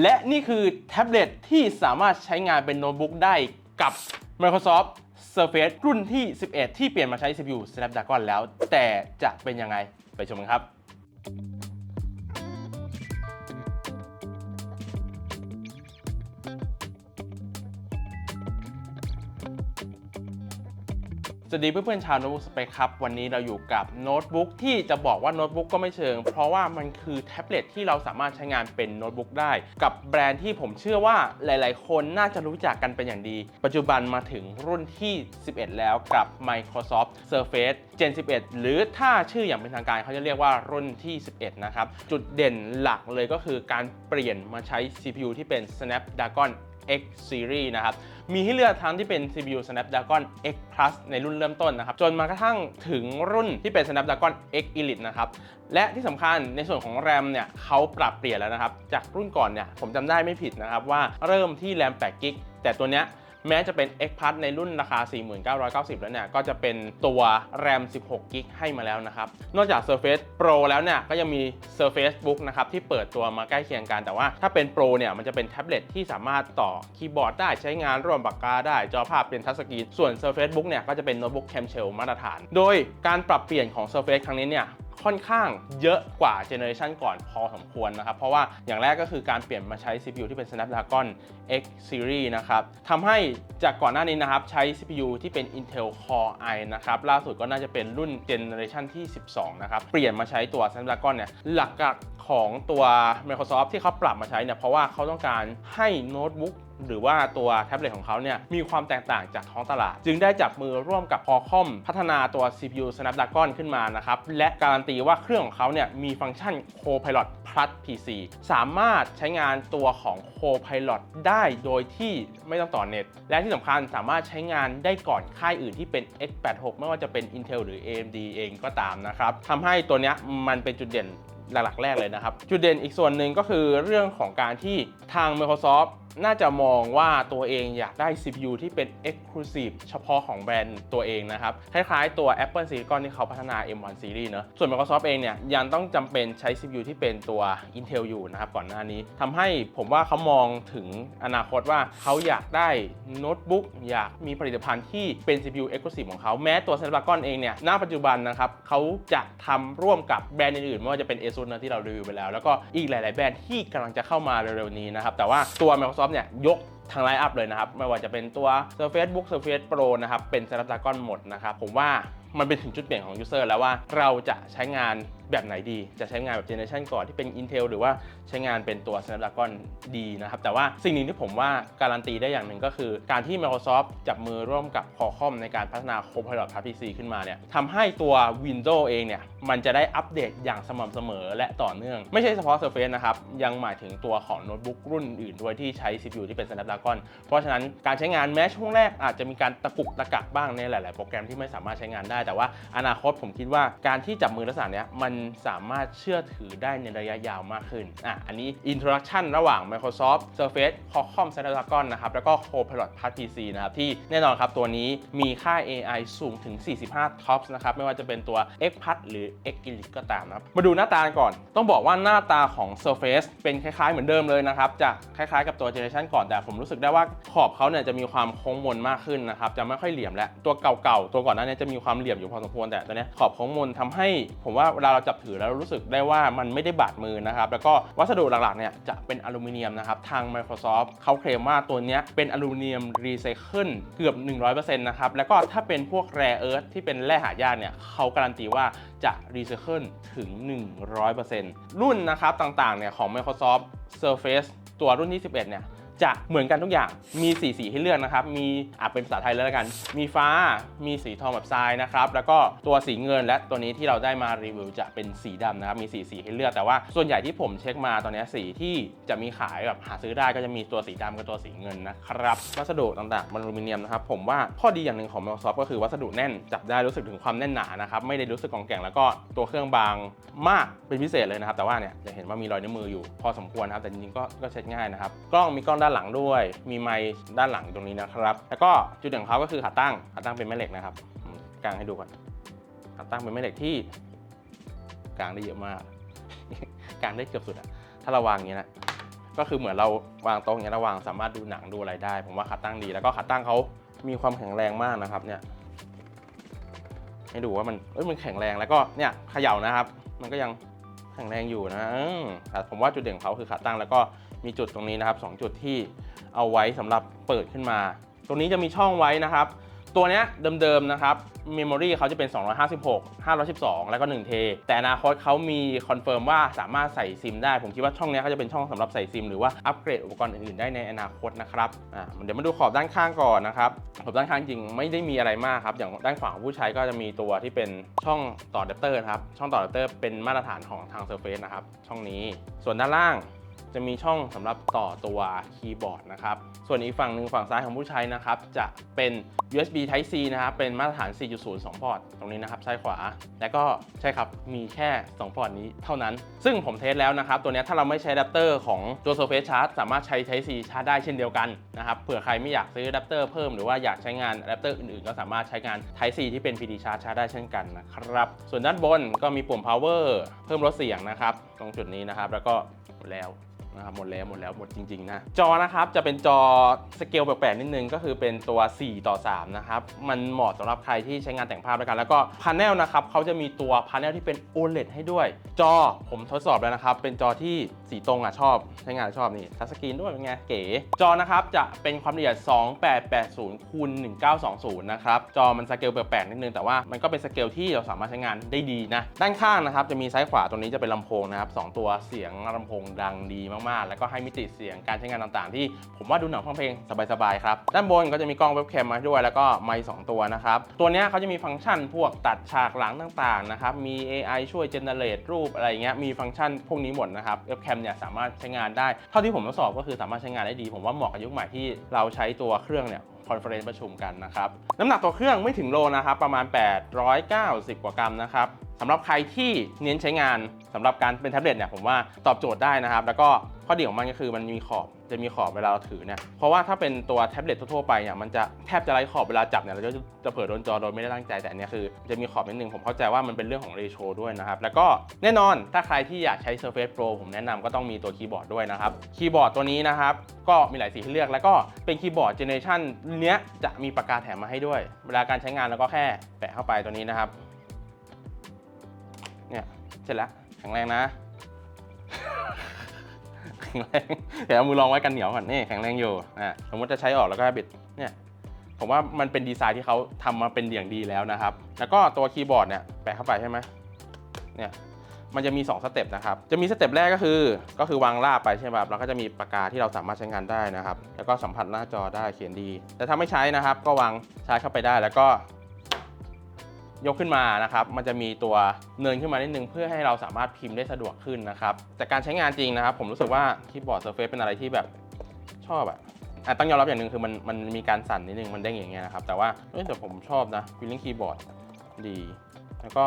และนี่คือแท็บเล็ตที่สามารถใช้งานเป็นโน้ตบุ๊กได้กับ Microsoft Surface รุ่นที่ 11 ที่เปลี่ยนมาใช้ CPU Snapdragon แล้ว แต่จะเป็นยังไงไปชมกันครับ สวัสดีเพื่อนๆชาวโน้ตบุ๊กสเปคครับ วันนี้เราอยู่กับโน้ตบุ๊กที่จะบอกว่าโน้ตบุ๊กก็ไม่เชิง เพราะว่ามันคือแท็บเล็ตที่เราสามารถใช้งานเป็นโน้ตบุ๊กได้ กับแบรนด์ที่ผมเชื่อว่าหลายๆ คนน่าจะรู้จักกันเป็นอย่างดี ปัจจุบันมาถึงรุ่นที่ 11 แล้วกับ Microsoft Surface Gen 11 หรือถ้าชื่ออย่างเป็นทางการเขาจะเรียกว่ารุ่นที่ 11 นะครับ จุดเด่นหลักเลยก็คือการเปลี่ยนมาใช้ CPU ที่เป็น Snapdragon X Series นะครับ มีให้เลือกทั้งที่เป็น CPU Snapdragon X Plus ในรุ่นเริ่มต้นนะครับ จนมากระทั่งถึงรุ่นที่เป็น Snapdragon X Elite นะครับ และที่สำคัญในส่วนของ RAM เนี่ยเขาปรับเปลี่ยนแล้วนะครับ จากรุ่นก่อนเนี่ยผมจำได้ไม่ผิดนะครับว่าเริ่มที่ RAM 8 g b แต่ตัวเนี้ย แม้จะเป็น X Plus ในรุ่นราคา 4990 แล้วเนี่ยก็จะเป็นตัว RAM 16 g b ให้มาแล้วนะครับ นอกจาก Surface Pro แล้วเนี่ยก็ยังมี Surface Book นะครับที่เปิดตัวมาใกล้เคียงกันแต่ว่าถ้าเป็น Pro เนี่ยมันจะเป็นแท็บเล็ตที่สามารถต่อคีย์บอร์ดได้ใช้งานร่วมปากกาได้จอภาพเป็นทัชสกรีนส่วน Surface Book เนี่ยก็จะเป็นโน้ตบุ๊ก Clamshell มาตรฐาน โดยการปรับเปลี่ยนของ Surface ครั้งนี้เนี่ย ค่อนข้างเยอะกว่าเจเนอเรชันก่อนพอสมควรนะครับ เพราะว่าอย่างแรกก็คือการเปลี่ยนมาใช้ CPU ที่เป็น Snapdragon X Series นะครับทำให้จากก่อนหน้านี้นะครับ ใช้ CPU ที่เป็น Intel Core i นะครับล่าสุดก็น่าจะเป็นรุ่นเจเนอเรชันที่ 12 นะครับ เปลี่ยนมาใช้ตัว Snapdragon เนี่ยหลักของตัว Microsoft ที่เขาปรับมาใช้เนี่ยเพราะว่าเขาต้องการให้โน้ตบุ๊ก หรือว่าตัวแท็บเล็ตของเขาเนี่ยมีความแตกต่างจากท้องตลาด จึงได้จับมือร่วมกับ Qualcomm พัฒนาตัว CPU Snapdragon ขึ้นมานะครับและการันตีว่าเครื่องของเขาเนี่ยมีฟังก์ชัน Copilot Plus PC สามารถใช้งานตัวของ Copilot ได้โดยที่ไม่ต้องต่อเน็ต และที่สำคัญสามารถใช้งานได้ก่อนค่ายอื่นที่เป็น x86 ไม่ว่าจะเป็น Intel หรือ AMD เองก็ตามนะครับทำให้ตัวนี้มันเป็นจุดเด่น หลักๆ แรกเลยนะครับ จุดเด่นอีกส่วนหนึ่งก็คือเรื่องของการที่ทาง Microsoft น่าจะมองว่าตัวเองอยากได้ CPU ที่เป็น Exclusive เฉพาะของแบรนด์ตัวเองนะครับ คล้ายๆตัว Apple Silicon ที่เขาพัฒนา M1 Series เนอะส่วน Microsoft เองเนี่ยยังต้องจำเป็นใช้ CPU ที่เป็นตัว Intel อยู่นะครับก่อนหน้านี้ทำให้ผมว่าเขามองถึงอนาคตว่าเขาอยากได้โน้ตบุ๊กอยากมีผลิตภัณฑ์ที่เป็น CPU Exclusive ของเขาแม้ตัว Snapdragon เองเนี่ยณปัจจุบันนะครับเขาจะทำร่วมกับแบรนด์อื่นๆไม่ว่าจะเป็น ASUS นะที่เรารีวิวไปแล้ว แล้วก็อีกหลาย ๆ แบรนด์ที่กำลังจะเข้ามาเร็ว ๆ นี้นะครับ แต่ว่าตัว Microsoft เนี่ยยกทางไลน์อัพเลยนะครับ ไม่ว่าจะเป็นตัว Surface Book Surface Pro นะครับ เป็น Snapdragon หมดนะครับ ผมว่ามันเป็นถึงจุดเปลี่ยนของยูเซอร์แล้วว่าเราจะใช้งานแบบไหนดี จะใช้งานแบบเจเนอเรชันก่อนที่เป็น Intel หรือว่าใช้งานเป็นตัว Snapdragon ดีนะครับ แต่ว่าสิ่งหนึ่งที่ผมว่าการันตีได้อย่างหนึ่งก็คือ การที่ Microsoft จับมือร่วมกับ Qualcomm ในการพัฒนา Copilot Plus PC ขึ้นมาเนี่ยทำให้ตัว Windows เองเนี่ยมันจะได้อัปเดตอย่างสม่ำเสมอและต่อเนื่อง ไม่ใช่เฉพาะ Surface นะครับ ยังหมายถึงตัวของโน้ตบุ๊กรุ่นอื่นด้วยที่ใช้ CPU ที่เป็น Snapdragon เพราะฉะนั้นการใช้งานแม้ช่วงแรกอาจจะมีการตะกุกตะกักบ้างในหลาย ๆ โปรแกรมที่ไม่สามารถใช้งานได้ แต่ว่าอนาคตผมคิดว่าการที่จับมือลักษณะเนี้ยมันสามารถเชื่อถือได้ในระยะยาวมากขึ้นอะอันนี้ introduction ระหว่าง Microsoft Surface Qualcomm Snapdragon นะครับแล้วก็ Copilot Plus PC นะครับที่แน่นอนครับตัวนี้มีค่า AI สูงถึง 45 TOPS นะครับไม่ว่าจะเป็นตัว X Plus หรือ X Elite ก็ตามนะครับมาดูหน้าตาก่อน ต้องบอกว่าหน้าตาของ Surface เป็นคล้ายๆ เหมือนเดิมเลยนะครับจะคล้ายๆ กับตัว Generation ก่อนแต่ผมรู้สึกได้ว่าขอบเขาเนี่ยจะมีความโค้งมนมากขึ้นนะครับจะไม่ค่อยเหลี่ยมและตัวเก่าๆตัวก่อนหน้านี้จะมีความเหลี่ยมอยู่พอสมควรแต่ตัวนี้ขอบโค้งมนทำให้ผมว่าเวลาเราจับถือแล้วรู้สึกได้ว่ามันไม่ได้บาดมือนะครับ แล้วก็วัสดุหลักๆเนี่ยจะเป็นอลูมิเนียมนะครับ ทาง Microsoft เขาเคลมว่าตัวนี้เป็นอลูมิเนียมรีไซเคิลเกือบ 100%นะครับ แล้วก็ถ้าเป็นพวกแร่เอิร์ธที่เป็นแร่หายากเนี่ยเขาการันตีว่าจะรีไซเคิลถึง 100%รุ่นนะครับต่างๆเนี่ยของ Microsoft Surface ตัวรุ่นที่11เนี่ย จะเหมือนกันทุกอย่าง มีสีสีให้เลือกนะครับ มีอะเป็นภาษาไทยเลยแล้วกัน มีฟ้า มีสีทองแบบทรายนะครับ แล้วก็ตัวสีเงินและตัวนี้ที่เราได้มารีวิวจะเป็นสีดำนะครับ มีสีสีให้เลือก แต่ว่าส่วนใหญ่ที่ผมเช็คมาตอนนี้สีที่จะมีขายแบบหาซื้อได้ก็จะมีตัวสีดำกับตัวสีเงินนะครับ วัสดุต่างๆมันอลูมิเนียมนะครับ ผมว่าข้อดีอย่างหนึ่งของ Microsoft ก็คือวัสดุแน่น จับได้รู้สึกถึงความแน่นหนานะครับ ไม่ได้รู้สึกกองแก่งแล้วก็ตัวเครื่องบางมากเป็นพิเศษเลยนะครับ แต่ว่าเนี่ยจะเห็นว่ามีรอยนิ้วมืออยู่พอสมควรครับ แต่จริงๆก็ก็เช็ดง่ายนะครับ กล้องมีกล้องด้านหลังด้วย มีไมค์ด้านหลังตรงนี้นะครับ แล้วก็จุดเด่นของเขาก็คือขาตั้งขาตั้งเป็นแม่เหล็กนะครับผมกางให้ดูก่อนขาตั้งเป็นแม่เหล็กที่กลางได้เยอะมากกางได้เกือบสุดอะถ้าเราวางอย่างนี้นะก็คือเหมือนเราวางโต๊ะอย่างเงี้เราวางสามารถดูหนังดูอะไรได้ ผมว่าขาตั้งดี แล้วก็ขาตั้งเขามีความแข็งแรงมากนะครับ เนี่ย ให้ดูว่ามันเอ้ยมันแข็งแรงแล้วก็เนี่ยเขย่านะครับ มันก็ยังแข็งแรงอยู่นะแต่ผมว่าจุดเด่นของเขาคือขาตั้งแล้วก็ มีจุดตรงนี้นะครับสองจุดที่เอาไว้สำหรับเปิดขึ้นมา ตรงนี้จะมีช่องไว้นะครับ ตัวเนี้ยเดิมๆนะครับเมมโมรีเขาจะเป็น 256 512 แล้วก็1เทแต่อนาคตเขามีคอนเฟิร์มว่าสามารถใส่ซิมได้ ผมคิดว่าช่องเนี้ยเขาจะเป็นช่องสำหรับใส่ซิมหรือว่าอัปเกรดอุปกรณ์อื่นๆได้ในอนาคตนะครับอ่าเดี๋ยวมาดูขอบด้านข้างก่อนนะครับขอบด้านข้างจริงไม่ได้มีอะไรมากครับ อย่างด้านขวาของผู้ใช้ก็จะมีตัวที่เป็นช่องต่ออะแดปเตอร์ครับช่องต่ออะแดปเตอร์เป็นมาตรฐานของทาง Surface นะครับช่องนี้ ส่วนด้านล่าง จะมีช่องสำหรับต่อตัวคีย์บอร์ดนะครับส่วนอีกฝั่งหนึ่งฝั่งซ้ายของผู้ใช้นะครับจะเป็น USB Type C นะครับเป็นมาตรฐาน 4.0 2 พอร์ตตรงนี้นะครับซ้ายขวา และก็ใช่ครับมีแค่ 2 พอร์ตนี้เท่านั้น ซึ่งผมเทสแล้วนะครับตัวนี้ถ้าเราไม่ใช้อะแดปเตอร์ของตัว Surface Charge สามารถใช้ Type C ชาร์จได้เช่นเดียวกันนะครับเผื่อใครไม่อยากซื้ออะแดปเตอร์เพิ่มหรือว่าอยากใช้งานอะแดปเตอร์อื่นๆ ก็สามารถใช้งาน Type C ที่เป็น PD Charge ชาร์จได้เช่นกันนะครับส่วนด้านบนก็มีปุ่ม power เพิ่มลดเสียงนะครับตรงจุดนี้นะครับแล้วก็แล้ว นะครับหมดแล้วหมดแล้วหมดจริงๆนะจอนะครับจะเป็นจอสเกลแปลกๆนิดนึงก็คือเป็นตัว 4 ต่อ 3 นะครับ มันเหมาะสำหรับใครที่ใช้งานแต่งภาพแล้วกัน แล้วก็พา n เนลนะครับเขาจะมีตัวพา n เนลที่เป็น OLED ให้ด้วย จอผมทดสอบแล้วนะครับ เป็นจอที่สีตรงอะชอบใช้งานชอบนี่ทัชสกรีนด้วยเป็นไงเก๋จอนะครับจะเป็นความละเอียด 2880คูณ1920 นะครับ จอมันสเกลแปลกๆนิดนึงแต่ว่ามันก็เป็นสเกลที่เราสามารถใช้งานได้ดีนะด้านข้างนะครับจะมีซ้ายขวาตรงนี้จะเป็นลำโพงนะครับสองตัวเสียงลำโพงดังดีมากๆ แล้วก็ให้มิติเสียงการใช้งานต่างๆ ที่ผมว่าดูหนังฟังเพลงสบายๆครับด้านบนก็จะมีกล้องเว็บแคมมาด้วยแล้วก็ไมค์สองตัวนะครับตัวนี้เขาจะมีฟังก์ชันพวกตัดฉากหลังต่างๆนะครับมี AI ช่วยเจเนเรตรูปอะไรเงี้ยมีฟังก์ชันพวกนี้หมดนะครับเว็บแคมเนี่ยสามารถใช้งานได้เท่าที่ผมทดสอบก็คือสามารถใช้งานได้ดี ผมว่าเหมาะกับยุคใหม่ที่เราใช้ตัวเครื่องเนี่ย คอนเฟอเรนซ์ประชุมกันนะครับน้ำหนักตัวเครื่องไม่ถึงโลนะครับประมาณ 890 กว่ากรัมนะครับสำหรับใครที่เน้นใช้งานสำหรับการเป็นแท็บเล็ตเนี่ยผมว่าตอบโจทย์ได้นะครับ แล้วก็ข้อดีของมันก็คือมันมีขอบ จะมีขอบเวลาเราถือเนี่ย เพราะว่าถ้าเป็นตัวแท็บเล็ตทั่วๆไปเนี่ยมันจะแทบจะไร้ขอบเวลาจับเนี่ยเราจะจะเผลอโดนจอโดยไม่ได้ตั้งใจแต่อันนี้คือจะมีขอบนิดนึงผมเข้าใจว่ามันเป็นเรื่องของเรโชด้วยนะครับ แล้วก็แน่นอนถ้าใครที่อยากใช้ Surface Pro ผมแนะนำก็ต้องมีตัวคีย์บอร์ดด้วยนะครับ คีย์บอร์ดตัวนี้นะครับก็มีหลายสีให้เลือกแล้วก็เป็นคีย์บอร์ดเจเนอเรชันเนี้ยจะมีปากกาแถมมาให้ด้วย เวลาการใช้งานเราก็แค่แปะเข้าไปตัวนี้นะครับเนี่ยเสร็จแล้วแข็งแรงนะ ข็งแรง เดี๋ยวเอามือลองไว้กันเหนียวก่อนนี่แข็งแรงอยู่อะสมมติจะใช้ออกแล้วก็บิดเนี่ยผมว่ามันเป็นดีไซน์ที่เขาทำมาเป็นอย่างดีแล้วนะครับ แล้วก็ตัวคีย์บอร์ดเนี่ยแปะเข้าไปใช่ไหมเนี่ยมันจะมี 2 สเต็ปนะครับ จะมีสเต็ปแรกก็คือ ก็คือวางราบไปใช่ไหมครับ แล้วก็จะมีปากกาที่เราสามารถใช้งานได้นะครับ แล้วก็สัมผัสหน้าจอได้เขียนดี แต่ถ้าไม่ใช้นะครับ ก็วางชาร์จเข้าไปได้ แล้วก็ ยกขึ้นมานะครับ มันจะมีตัวเนินขึ้นมานิดนึงเพื่อให้เราสามารถพิมพ์ได้สะดวกขึ้นนะครับ แต่การใช้งานจริงนะครับ ผมรู้สึกว่าคีย์บอร์ด Surface เป็นอะไรที่แบบชอบอะอะต้องยอมรับอย่างหนึ่งคือมันมันมีการสั่นนิดนึงมันเด้งอย่างเงี้ยนะครับ แต่ว่าเอ้ยแต่ผมชอบนะ feeling keyboard ดี แล้วก็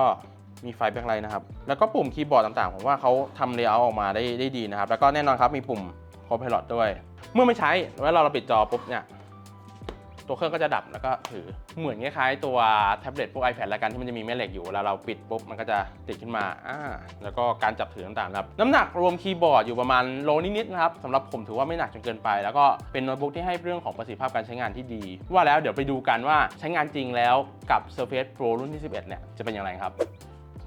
มีไฟแบ็คไลท์นะครับ แล้วก็ปุ่มคีย์บอร์ดต่างๆ ผมว่าเขาทำเลเยอร์ออกมาได้ได้ดีนะครับ แล้วก็แน่นอนครับมีปุ่ม Copilot ด้วย เมื่อไม่ใช้เวลาเราปิดจอปุ๊บเนี่ย ตัวเครื่องก็จะดับแล้วก็ถือเหมือนคล้ายๆตัวแท็บเล็ตพวก iPad แล้วกันที่มันจะมีแม่เหล็กอยู่เวลาเราปิดปุ๊บมันก็จะติดขึ้นมาอ่าแล้วก็การจับถือต่างๆครับน้ำหนักรวมคีย์บอร์ดอยู่ประมาณโลนิดๆนะครับสำหรับผมถือว่าไม่หนักจนเกินไป แล้วก็เป็นโน้ตบุ๊กที่ให้เรื่องของประสิทธิภาพการใช้งานที่ดี ว่าแล้วเดี๋ยวไปดูกันว่าใช้งานจริงแล้วกับ Surface Pro รุ่นที่ 11 เนี่ยจะเป็นอย่างไรครับ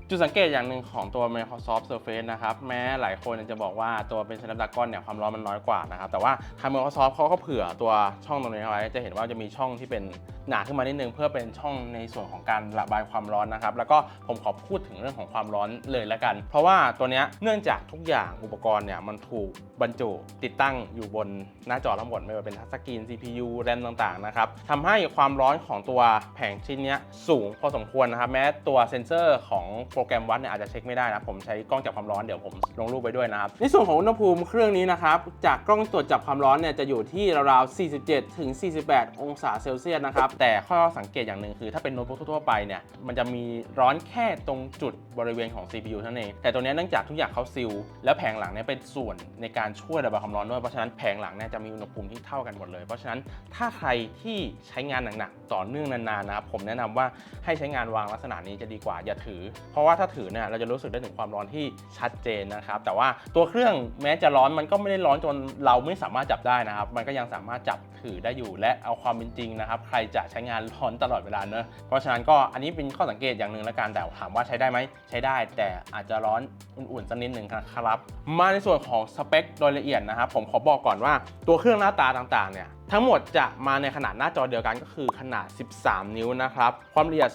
จุดสังเกตอย่างหนึ่งของตัว Microsoft Surface นะครับ แม้หลายคนจะบอกว่าตัวเป็น Snapdragon เนี่ยความร้อนมันน้อยกว่านะครับ แต่ว่าทาง Microsoft เขาก็เผื่อตัวช่องตรงนี้เอาไว้ จะเห็นว่าจะมีช่องที่เป็นหนาขึ้นมานิดนึงเพื่อเป็นช่องในส่วนของการระบายความร้อนนะครับ แล้วก็ผมขอพูดถึงเรื่องของความร้อนเลยละกัน เพราะว่าตัวเนี้ยเนื่องจากทุกอย่างอุปกรณ์เนี่ยมันถูกบรรจุติดตั้งอยู่บนหน้าจอทั้งหมดไม่ว่าเป็นทัชสกรีน CPU แรมต่างๆนะครับทำให้ความร้อนของตัวแผงชิ้นเนี้ยสูงพอสมควรนะครับแม้ตัวเซนเซอร์ของโปรแกรมวัดเนี่ยอาจจะเช็คไม่ได้นะ ผมใช้กล้องจับความร้อนเดี๋ยวผมลงรูปไปด้วยนะครับ ในส่วนของอุณหภูมิเครื่องนี้นะครับ จากกล้องตรวจจับความร้อนเนี่ยจะอยู่ที่ราวๆ 47 ถึง 48 องศาเซลเซียสนะครับ แต่ข้อสังเกตอย่างหนึ่งคือถ้าเป็นโน้ตบุ๊กทั่วไปเนี่ย มันจะมีร้อนแค่ตรงจุดบริเวณของ CPU เท่านั้นเอง แต่ตัวนี้เนื่องจากทุกอย่างเขาซีลแล้วแผงหลังเนี่ยเป็นส่วนในการช่วยระบายความร้อนด้วย เพราะฉะนั้นแผงหลังเนี่ยจะมีอุณหภูมิที่เท่ากันหมดเลย เพราะฉะนั้นถ้าใครที่ใช้งานหนักๆต่อเนื่องนานๆนะครับผมแนะนำว่าให้ใช้งานวางลักษณะนี้จะดีกว่าอย่าถือเพราะราะว่าถ้าถือเนี่ยเราจะรู้สึกได้ถึงความร้อนที่ชัดเจนนะครับ แต่ว่าตัวเครื่องแม้จะร้อนมันก็ไม่ได้ร้อนจนเราไม่สามารถจับได้นะครับ มันก็ยังสามารถจับถือได้อยู่ และเอาความเป็นจริงนะครับ ใครจะใช้งานร้อนตลอดเวลาเนอะเพราะฉะนั้นก็อันนี้เป็นข้อสังเกตอย่างหนึ่งแล้วกันแต่ถามว่าใช้ได้ไหมใช้ได้ แต่อาจจะร้อนอุ่นๆสักนิดหนึ่งครับ มาในส่วนของสเปคโดยละเอียดนะครับผมขอบอกก่อนว่าตัวเครื่องหน้าตาต่างๆเนี่ย ทั้งหมดจะมาในขนาดหน้าจอเดียวกันก็คือขนาด 13 นิ้วนะครับ ความละเอียด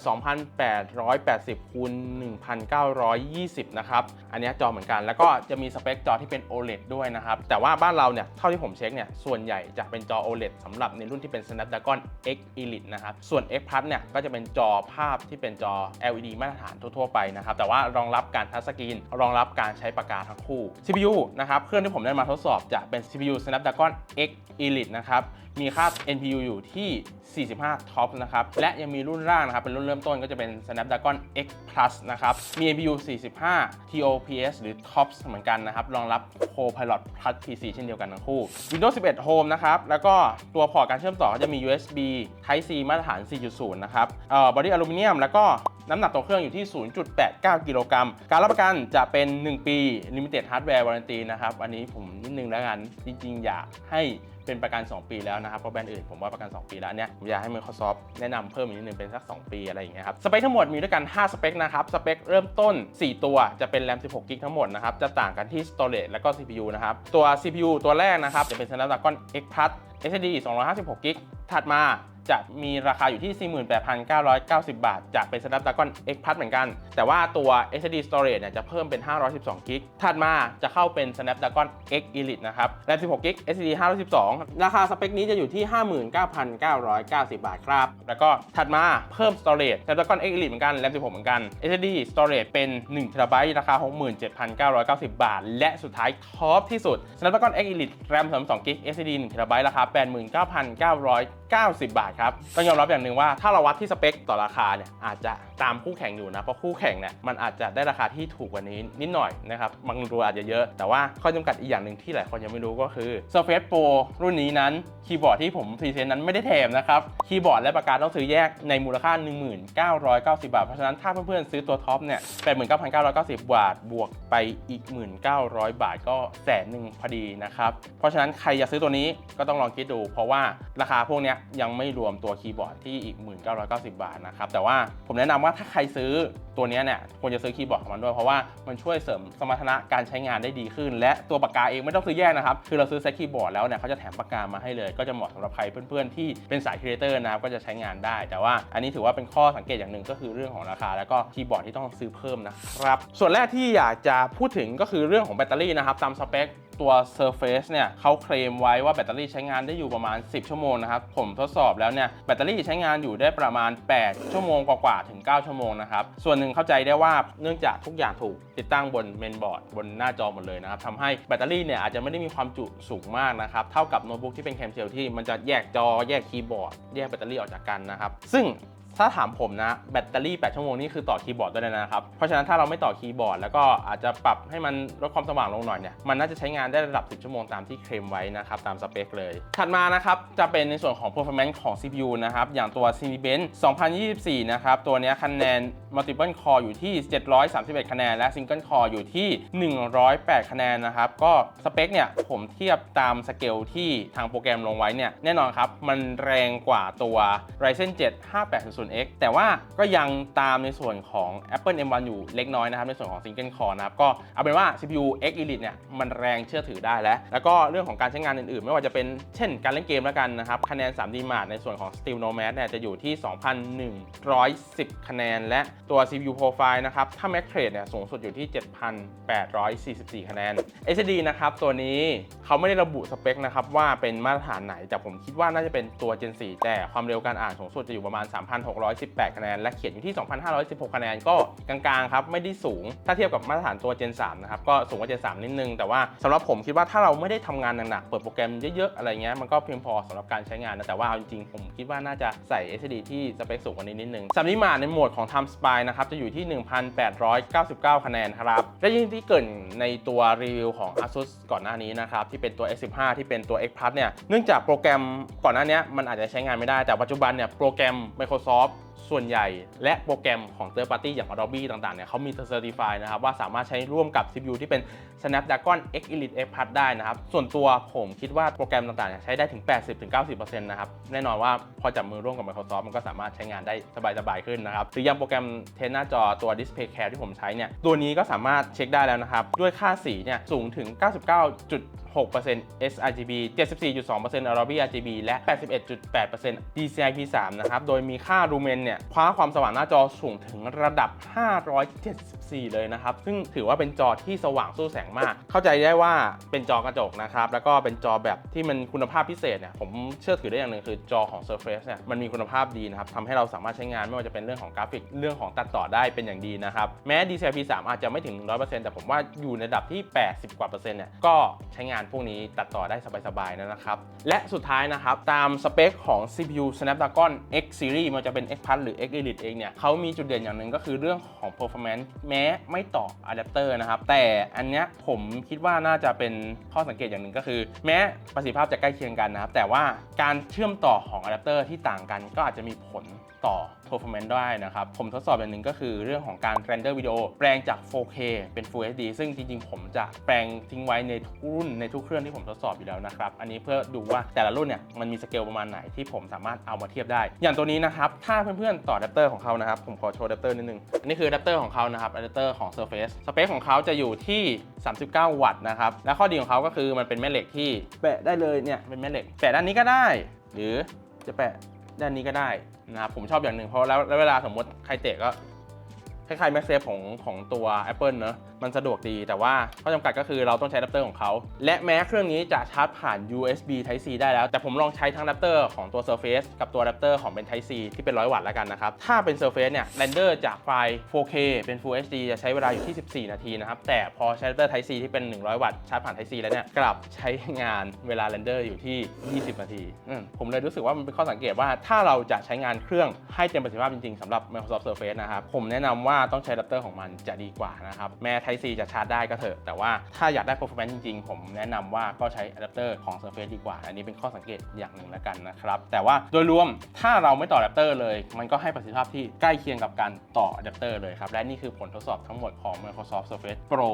2880คูณ1920 นะครับ อันนี้จอเหมือนกัน แล้วก็จะมีสเปคจอที่เป็น OLED ด้วยนะครับ แต่ว่าบ้านเราเนี่ย เท่าที่ผมเช็คเนี่ย ส่วนใหญ่จะเป็นจอ OLED สำหรับในรุ่นที่เป็น Snapdragon X Elite นะครับ ส่วน X Plus เนี่ย ก็จะเป็นจอภาพที่เป็นจอ LED มาตรฐานทั่วๆไปนะครับ แต่ว่ารองรับการทัชสกรีน รองรับการใช้ปากกาทั้งคู่ CPU นะครับ เครื่องที่ผมได้มาทดสอบจะเป็น CPU Snapdragon X Elite นะครับ มีค่า NPU อยู่ที่ 45 TOPS นะครับ และยังมีรุ่นล่างนะครับ เป็นรุ่นเริ่มต้นก็จะเป็น Snapdragon X Plus นะครับ มี NPU 45 TOPS หรือ TOPS เหมือนกันนะครับ รองรับ Copilot Plus PC เช่นเดียวกันทั้งคู่ Windows 11 Home นะครับ แล้วก็ตัวพอร์ตการเชื่อมต่อก็จะมี USB Type C มาตรฐาน 4.0 นะครับ เอ่อบอดี้อลูมิเนียมแล้วก็ น้ำหนักตัวเครื่องอยู่ที่ 0.89 กิโลกรัม การรับประกันจะเป็น 1 ปี Limited Hardware Warranty นะครับ อันนี้ผมนิดนึงแล้วกัน จริงๆ อยากให้เป็นประกัน 2 ปีแล้วนะครับ เพราะแบรนด์อื่นผมว่าประกัน 2 ปีแล้วเนี่ย ผมอยากให้ Microsoft แนะนำเพิ่มอีกนิดนึงเป็นสัก 2 ปีอะไรอย่างเงี้ยครับ สเปคทั้งหมดมีด้วยกัน 5 สเปคนะครับ สเปคเริ่มต้น 4 ตัวจะเป็น RAM 16 g b ทั้งหมดนะครับ จะต่างกันที่ storage แล้วก็ CPU นะครับ ตัว CPU ตัวแรกนะครับจะเป็น Snapdragon X Plus SSD 256 g b ถัดมา จะมีราคาอยู่ที่ 48,990 บาท จากเป็น Snapdragon X Plus เหมือนกัน แต่ว่าตัว SSD storage เนี่ยจะเพิ่มเป็น 512 g b ถัดมาจะเข้าเป็น Snapdragon X Elite นะครับ RAM 16 g b SSD 512 ราคาสเปคนี้จะอยู่ที่ 59,990 บาทครับ แล้วก็ถัดมาเพิ่ม storage Snapdragon X Elite เหมือนกัน RAM 16 เหมือนกัน SSD storage เป็น1 t b ราคา 67,990 บาท และสุดท้ายท็อปที่สุด Snapdragon X Elite RAM 32 g b SSD 1 t b ราคา 89,990บาทครับ ต้องยอมรับอย่างหนึ่งว่าถ้าเราวัดที่สเปคต่อราคาเนี่ยอาจจะตามคู่แข่งอยู่นะ เพราะคู่แข่งเนี่ยมันอาจจะได้ราคาที่ถูกกว่านี้นิดหน่อยนะครับ บางตัวอาจจะเยอะ แต่ว่าข้อจำกัดอีกอย่างหนึ่งที่หลายคนยังไม่รู้ก็คือ Surface Pro รุ่นนี้นั้นคีย์บอร์ดที่ผมพรีเซนต์นั้นไม่ได้แถมนะครับ คีย์บอร์ดและปากกาต้องซื้อแยกในมูลค่า 1990 บาท เพราะฉะนั้นถ้าเพื่อนๆซื้อตัวท็อปเนี่ย89,990 บาท บวกไปอีก 1,900 บาทก็แสนหนึ่งพอดีนะครับ เพราะฉะนั้นใครอยากซื้อตัวนี้ก็ต้องลองคิดดู เพราะว่าราคาพวกเนี้ยยังไม่รวมตัวคีย์บอร์ดที่อีก 1990 บาทนะครับ แต่ว่าผมแนะนำว่าถ้าใครซื้อตัวนี้เนี่ยควรจะซื้อคีย์บอร์ดของมันด้วย เพราะว่ามันช่วยเสริมสมรรถนะการใช้งานได้ดีขึ้น และตัวปากกาเองไม่ต้องซื้อแยกนะครับ คือเราซื้อเซ็ตคีย์บอร์ดแล้วเนี่ยเขาจะแถมปากกามาให้เลย ก็จะเหมาะสำหรับใครเพื่อนๆที่เป็นสายครีเอเตอร์นะครับก็จะใช้งานได้ แต่ว่าอันนี้ถือว่าเป็นข้อสังเกตอย่างหนึ่งก็คือเรื่องของราคา แล้วก็คีย์บอร์ดที่ต้องซื้อเพิ่มนะครับ ส่วนแรกที่อยากจะพูดถึงก็คือเรื่องของแบตเตอรี่นะครับตามสเปคตัว Surface เนี่ยเขาเคลมไว้ว่าแบตเตอรี่ใช้งานได้อยู่ประมาณ 10 ชั่วโมงนะครับ ผมทดสอบแล้วเนี่ยแบตเตอรี่ใช้งานอยู่ได้ประมาณ 8 ชั่วโมงกว่าๆถึง 9 ชั่วโมงนะครับ ส่วนหนึ่งเข้าใจได้ว่าเนื่องจากทุกอย่างถูกติดตั้งบนเมนบอร์ดบนหน้าจอหมดเลยนะครับทำให้แบตเตอรี่เนี่ยอาจจะไม่ได้มีความจุสูงมากนะครับ เท่ากับโน้ตบุ๊กที่เป็นแคมเชลที่มันจะแยกจอแยกคีย์บอร์ดแยกแบตเตอรี่ออกจากกันนะครับ ซึ่ง ถ้าถามผมนะแบตเตอรี่ 8 ชั่วโมงนี่คือต่อคีย์บอร์ดด้วยนะครับ เพราะฉะนั้นถ้าเราไม่ต่อคีย์บอร์ด แล้วก็อาจจะปรับให้มันลดความสว่างลงหน่อยเนี่ยมันน่าจะใช้งานได้ระดับ 10 ชั่วโมงตามที่เคลมไว้นะครับตามสเปคเลย ถัดมานะครับจะเป็นในส่วนของ performance ของ CPU นะครับอย่างตัว Cinebench 2024 นะครับตัวนี้คะแนน multiple core อยู่ที่ 731 คะแนน และ single core อยู่ที่ 108 คะแนนนะครับก็สเปคเนี่ยผมเทียบตามสเกลที่ทางโปรแกรมลงไว้เนี่ยแน่นอนครับมันแรงกว่าตัว Ryzen 7 5800 X แต่ว่าก็ยังตามในส่วนของ Apple M1 อยู่เล็กน้อยนะครับ ในส่วนของ Single Core นะครับ ก็เอาเป็นว่า CPU X Elite เนี่ยมันแรงเชื่อถือได้แล้ว แล้วก็เรื่องของการใช้งานอื่นๆ ไม่ว่าจะเป็นเช่นการเล่นเกมแล้วกันนะครับ คะแนน 3D Mark ในส่วนของ Steel Nomad เนี่ยจะอยู่ที่ 2,110 คะแนน และตัว CPU Profile นะครับ ถ้า Max Trade เนี่ยสูงสุดอยู่ที่ 7,844 คะแนน SSD นะครับตัวนี้เขาไม่ได้ระบุสเปคนะครับว่าเป็นมาตรฐานไหนแต่ผมคิดว่าน่าจะเป็นตัว Gen 4แต่ความเร็วการอ่านสูงสุดจะอยู่ประมาณ3,618 คะแนน และเขียนอยู่ที่ 2,516 คะแนน ก็กลางๆครับ ไม่ได้สูง ถ้าเทียบกับมาตรฐานตัว Gen 3 นะครับ ก็สูงกว่า Gen 3 นิดนึง แต่ว่าสำหรับผมคิดว่าถ้าเราไม่ได้ทำงานหนักๆ เปิดโปรแกรมเยอะๆ อะไรเงี้ย มันก็เพียงพอสำหรับการใช้งานนะ แต่ว่าเอาจริงๆ ผมคิดว่าน่าจะใส่ SSD ที่สเปคสูงกว่านี้นิดนึงสำนีมาในโหมดของ Time Spy นะครับ จะอยู่ที่ 1,899 คะแนนครับ และยิ่งที่เกรินในตัวรีวิวของ ASUS ก่อนหน้านี้นะครับ ที่เป็นตัว S15 ที่เป็นตัว X Plus เนี่ย เนื่องจากโปรแกรมก่อนหน้านี้มันอาจจะใช้งานไม่ได้ แต่ปัจจุบันเนี่ยโปรแกรม Microsoft ส่วนใหญ่ และโปรแกรมของ third party อย่าง Adobe ต่างๆเนี่ยเขามี certify นะครับว่าสามารถใช้ร่วมกับ CPU ที่เป็น Snapdragon X Elite X Plus ได้นะครับ ส่วนตัวผมคิดว่าโปรแกรมต่างๆเนี่ยใช้ได้ถึง 80-90%นะครับแน่นอนว่าพอจับมือร่วมกับ Microsoft มันก็สามารถใช้งานได้สบายๆขึ้นนะครับหรืออย่างโปรแกรมเทนหน้าจอตัว Display Care ที่ผมใช้เนี่ยตัวนี้ก็สามารถเช็คได้แล้วนะครับด้วยค่าสีเนี่ยสูงถึง6% sRGB 74.2% Adobe RGB และ 81.8% DCI P3 นะครับ โดยมีค่าลูเมนเนี่ย คว้าความสว่างหน้าจอสูงถึงระดับ 574 เลยนะครับ ซึ่งถือว่าเป็นจอที่สว่างสู้แสงมาก เข้าใจได้ว่าเป็นจอกระจกนะครับ แล้วก็เป็นจอแบบที่มันคุณภาพพิเศษเนี่ย ผมเชื่อถือได้อย่างหนึ่งคือจอของ Surface เนี่ย มันมีคุณภาพดีนะครับทำให้เราสามารถใช้งานไม่ว่าจะเป็นเรื่องของกราฟิก เรื่องของตัดต่อได้เป็นอย่างดีนะครับ แม้ DCI P3 อาจจะไม่ถึง 100%แต่ผมว่าอยู่ในระดับที่ 80 กว่าเปอร์เซ็นต์เนี่ย ก็ใช้งานพวกนี้ตัดต่อได้สบายๆนะครับ และสุดท้ายนะครับ ตามสเปคของ CPU Snapdragon X Series มันจะเป็น X Plus หรือ X Elite เองเนี่ยเขามีจุดเด่นอย่างหนึ่งก็คือเรื่องของ performance แม้ไม่ต่ออะแดปเตอร์นะครับ แต่อันเนี้ยผมคิดว่าน่าจะเป็นข้อสังเกตอย่างหนึ่งก็คือ แม้ประสิทธิภาพจะใกล้เคียงกันนะครับ แต่ว่าการเชื่อมต่อของอะแดปเตอร์ที่ต่างกันก็อาจจะมีผล ต่อ performance ได้นะครับ ผมทดสอบอย่างหนึ่งก็คือเรื่องของการ render วิดีโอแปลงจาก 4K เป็น Full HD ซึ่งจริงๆ ผมจะแปลงทิ้งไว้ในทุกรุ่นในทุกเครื่องที่ผมทดสอบอยู่แล้วนะครับ อันนี้เพื่อดูว่าแต่ละรุ่นเนี่ยมันมีสเกลประมาณไหนที่ผมสามารถเอามาเทียบได้ อย่างตัวนี้นะครับ ถ้าเพื่อนๆ ต่ออะแดปเตอร์ของเขานะครับ ผมขอโชว์อะแดปเตอร์นิดนึง อันนี้คืออะแดปเตอร์ของเขานะครับอะแดปเตอร์ของ Surface สเปคของเขาจะอยู่ที่ 39 วัตต์นะครับ และข้อดีของเขาก็คือมันเป็นแม่เหล็กที่แปะได้เลยเนี่ยเป็นแม่เหล็กแปะด้านนี้ก็ได้ หรือจะแปะ ด้านนี้ก็ได้นะครับผมชอบอย่างหนึ่งเพราะแล้วแล้วเวลาสมมติใครเตะก็ คล้ายๆ MagSafe ของของตัว Apple เนอะมันสะดวกดีแต่ว่าข้อจำกัดก็คือเราต้องใช้อะแดปเตอร์ของเขา และแม้เครื่องนี้จะชาร์จผ่าน USB Type C ได้แล้ว แต่ผมลองใช้ทั้งอะแดปเตอร์ของตัว Surface กับตัวอะแดปเตอร์ของเป็น Type C ที่เป็น 100 วัตต์แล้วกันนะครับ ถ้าเป็น Surface เนี่ยเรนเดอร์จากไฟล์ 4K เป็น Full HD จะใช้เวลาอยู่ที่ 14 นาทีนะครับ แต่พอใช้อะแดปเตอร์ Type C ที่เป็น 100 วัตต์ชาร์จผ่าน Type C แล้วเนี่ยกลับใช้งานเวลาเรนเดอร์อยู่ที่ 20 นาทีผมเลยรู้สึกว่ามันเป็นข้อสังเกตว่าถ้าเราจะใช้งานเครื่องให้เต็มประสิทธิภาพจริงๆสำหรับ Microsoft Surface นะครับผมแนะนำว่าต้องใช้อะแดปเตอร์ของมันจะดีกว่านะครับแม้ Type C จะชาร์จได้ก็เถอะ แต่ว่าถ้าอยากได้ performance จริงๆ ผมแนะนำว่าก็ใช้อะแดปเตอร์ของ Surface ดีกว่า อันนี้เป็นข้อสังเกตอย่างหนึ่งแล้วกันนะครับแต่ว่าโดยรวมถ้าเราไม่ต่ออะแดปเตอร์เลย มันก็ให้ประสิทธิภาพที่ใกล้เคียงกับการต่ออะแดปเตอร์เลยครับและนี่คือผลทดสอบทั้งหมดของ Microsoft Surface Pro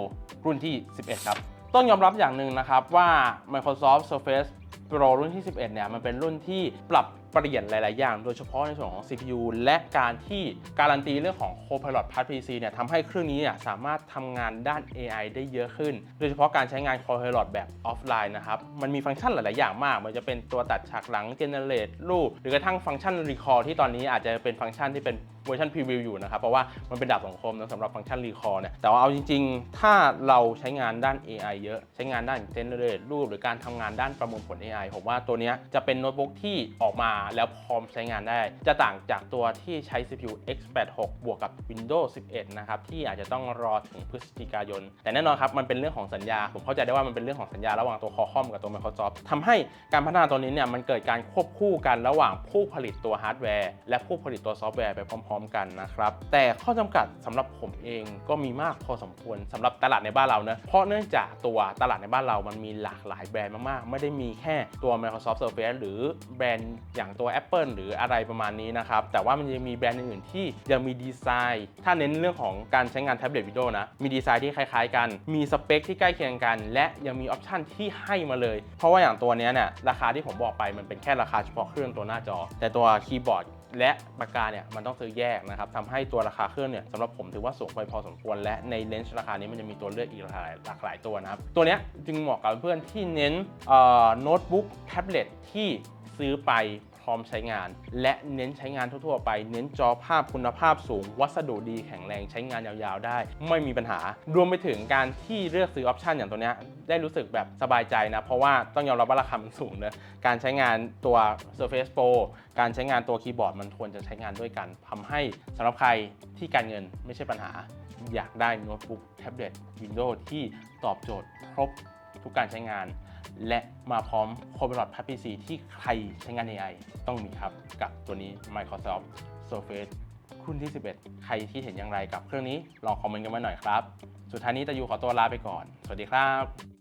รุ่นที่ 11 ครับต้องยอมรับอย่างหนึ่งนะครับว่า Microsoft Surface Pro รุ่นที่ 11 เนี่ย มันเป็นรุ่นที่ปรับ เปลี่ยนหลาย ๆ อย่าง โดยเฉพาะในส่วนของ CPU และการที่การันตีเรื่องของ Copilot Plus PC เนี่ยทำให้เครื่องนี้เนี่ยสามารถทำงานด้าน AI ได้เยอะขึ้น โดยเฉพาะการใช้งาน Copilot แบบออฟไลน์นะครับ มันมีฟังก์ชันหลาย ๆ อย่างมาก มันจะเป็นตัวตัดฉากหลัง Generate รูป หรือกระทั่งฟังก์ชัน Recall ที่ตอนนี้อาจจะเป็นฟังก์ชันที่เป็น เวอร์ชันพรีวิวอยู่นะครับ เพราะว่ามันเป็นดาบสองคมนะสำหรับฟังก์ชัน Recall เนี่ยแต่ว่าเอาจริง ๆ ถ้าเราใช้งานด้าน AI เยอะ ใช้งานด้าน Generate รูป หรือการทำงานด้านประมวลผล AI ผมว่าตัวนี้จะเป็นโน้ตบุ๊กที่ออกมาแล้วพร้อมใช้งานได้ จะต่างจากตัวที่ใช้ CPU x86 บวกกับ Windows 11 นะครับ ที่อาจจะต้องรอถึงพฤศจิกายน แต่แน่นอนครับ มันเป็นเรื่องของสัญญา ผมเข้าใจได้ว่ามันเป็นเรื่องของสัญญาระหว่างตัว Qualcomm กับตัว Microsoft ทำให้การพัฒนาตัวนี้เนี่ยมันเกิดการควบคู่กันระหว่างผู้ผลิตตัวฮาร์ดแวร์และผู้ผลิตตัวซอฟต์แวร์ไปพร้อมๆกันนะครับ แต่ข้อจำกัดสำหรับผมเองก็มีมากพอสมควรสำหรับตลาดในบ้านเรานะเพราะเนื่องจากตัวตลาดในบ้านเรามันมีหลากหลายแบรนด์มากๆ ไม่ได้มีแค่ตัว Microsoft Surface หรือแบรนด์อย่างตัว Apple หรืออะไรประมาณนี้นะครับ แต่ว่ามันยังมีแบรนด์อื่นๆที่ยังมีดีไซน์ ถ้าเน้นเรื่องของการใช้งานแท็บเล็ตวิดีโอนะ มีดีไซน์ที่คล้ายๆกัน มีสเปคที่ใกล้เคียงกัน และยังมีออปชันที่ให้มาเลย เพราะว่าอย่างตัวเนี้ยเนี่ยราคาที่ผมบอกไปมันเป็นแค่ราคาเฉพาะเครื่องตัวหน้าจอ แต่ตัวคีย์บอร์ด และปากกาเนี่ยมันต้องซื้อแยกนะครับทำให้ตัวราคาเครื่องเนี่ยสำหรับผมถือว่าสูงไปพอสมควร และในเลนส์ราคานี้มันจะมีตัวเลือกอีกหลากหลายหลากหลายตัวนะครับ ตัวเนี้ยจึงเหมาะกับเพื่อนที่เน้นโน้ตบุ๊กแท็บเล็ตที่ซื้อไป พร้อมใช้งาน และเน้นใช้งานทั่วๆไป เน้นจอภาพคุณภาพสูง วัสดุดีแข็งแรงใช้งานยาวๆได้ ไม่มีปัญหา รวมไปถึงการที่เลือกซื้อออปชันอย่างตัวนี้ได้รู้สึกแบบสบายใจนะ เพราะว่าต้องยอมรับว่าราคามันสูงนะการใช้งานตัว Surface Pro การใช้งานตัวคีย์บอร์ดมันควรจะใช้งานด้วยกันทำให้สำหรับใครที่การเงินไม่ใช่ปัญหา อยากได้โน้ตบุ๊กแท็บเล็ต Windows ที่ตอบโจทย์ครบทุกการใช้งาน และมาพร้อม Copilot Plus PC ที่ใครใช้งาน AI ต้องมีครับ กับตัวนี้ Microsoft Surface รุ่นที่ 11 ใครที่เห็นอย่างไรกับเครื่องนี้ ลองคอมเมนต์กันมาหน่อยครับ สุดท้ายนี้ตะยูขอตัวลาไปก่อน สวัสดีครับ